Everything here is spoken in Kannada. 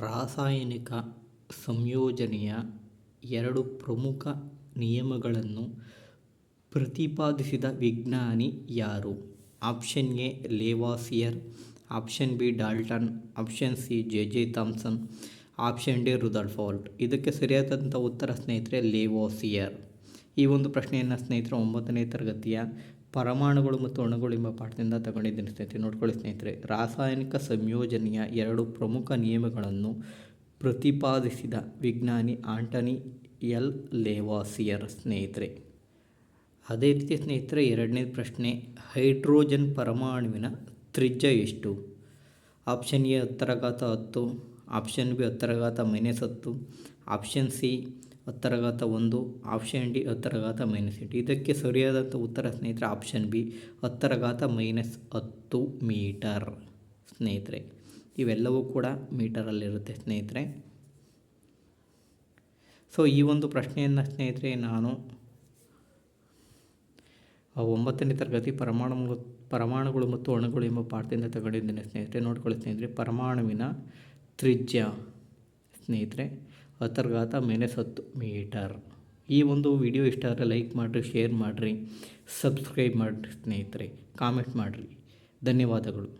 ರಾಸಾಯನಿಕ ಸಂಯೋಜನೆಯ ಎರಡು ಪ್ರಮುಖ ನಿಯಮಗಳನ್ನು ಪ್ರತಿಪಾದಿಸಿದ ವಿಜ್ಞಾನಿ ಯಾರು? Option A, Lavoisier. Option B, Dalton. Option C, J J Thomson. Option D, ರುದಲ್ಫಾಲ್ಟ್. ಇದಕ್ಕೆ ಸರಿಯಾದಂಥ ಉತ್ತರ ಸ್ನೇಹಿತರೆ, ಲೇವಾಸಿಯರ್. ಈ ಒಂದು ಪ್ರಶ್ನೆಯನ್ನು ಸ್ನೇಹಿತರು, ಒಂಬತ್ತನೇ ತರಗತಿಯ ಪರಮಾಣುಗಳು ಮತ್ತು ಅಣುಗಳು ಎಂಬ ಪಾಠದಿಂದ ತಗೊಂಡಿದ್ದೀನಿ ಸ್ನೇಹಿತರೆ. ನೋಡ್ಕೊಳ್ಳಿ ಸ್ನೇಹಿತರೆ, ರಾಸಾಯನಿಕ ಸಂಯೋಜನೆಯ ಎರಡು ಪ್ರಮುಖ ನಿಯಮಗಳನ್ನು ಪ್ರತಿಪಾದಿಸಿದ ವಿಜ್ಞಾನಿ ಆಂಟನಿ ಎಲ್. ಲೇವಾಸಿಯರ್ ಸ್ನೇಹಿತರೆ. ಅದೇ ರೀತಿ ಸ್ನೇಹಿತರೆ, ಎರಡನೇ ಪ್ರಶ್ನೆ, ಹೈಡ್ರೋಜನ್ ಪರಮಾಣುವಿನ ತ್ರಿಜ್ಯ ಎಷ್ಟು? ಆಪ್ಷನ್ ಎ ಹತ್ತರಘಾತ ಹತ್ತು, ಆಪ್ಷನ್ ಬಿ ಹತ್ತರಘಾತ ಮೈನಸ್ ಹತ್ತು, ಆಪ್ಷನ್ ಸಿ ಹತ್ತರಘಾತ ಒಂದು, ಆಪ್ಷನ್ ಡಿ ಹತ್ತರಘಾತ ಮೈನಸ್ ಎಂಟು. ಇದಕ್ಕೆ ಸರಿಯಾದಂಥ ಉತ್ತರ ಸ್ನೇಹಿತರೆ ಆಪ್ಷನ್ ಬಿ ಹತ್ತರಘಾತ ಮೈನಸ್ ಹತ್ತು ಮೀಟರ್. ಸ್ನೇಹಿತರೆ, ಇವೆಲ್ಲವೂ ಕೂಡ ಮೀಟರಲ್ಲಿರುತ್ತೆ ಸ್ನೇಹಿತರೆ. ಸೊ ಈ ಒಂದು ಪ್ರಶ್ನೆಯನ್ನು ಸ್ನೇಹಿತರೆ ನಾನು ಒಂಬತ್ತನೇ ತರಗತಿ ಪರಮಾಣು ಪರಮಾಣುಗಳು ಮತ್ತು ಅಣುಗಳು ಎಂಬ ಪಾಠದಿಂದ ತಗೊಂಡಿದ್ದೇನೆ ಸ್ನೇಹಿತರೆ. ನೋಡ್ಕೊಳ್ಳಿ ಸ್ನೇಹಿತರೆ, ಪರಮಾಣುವಿನ ತ್ರಿಜ್ಯ. ಸ್ನೇಹಿತರೆ ಹತ್ತರಘಾತ ಮೈನಸ್ ಹತ್ತು ಮೀಟರ್. ಈ ಒಂದು ವಿಡಿಯೋ ಇಷ್ಟ ಆದರೆ ಲೈಕ್ ಮಾಡಿರಿ ಶೇರ್ ಮಾಡಿರಿ ಸಬ್ಸ್ಕ್ರೈಬ್ ಮಾಡಿರಿ ಸ್ನೇಹಿತರೆ. ಕಾಮೆಂಟ್ ಮಾಡಿರಿ. ಧನ್ಯವಾದಗಳು.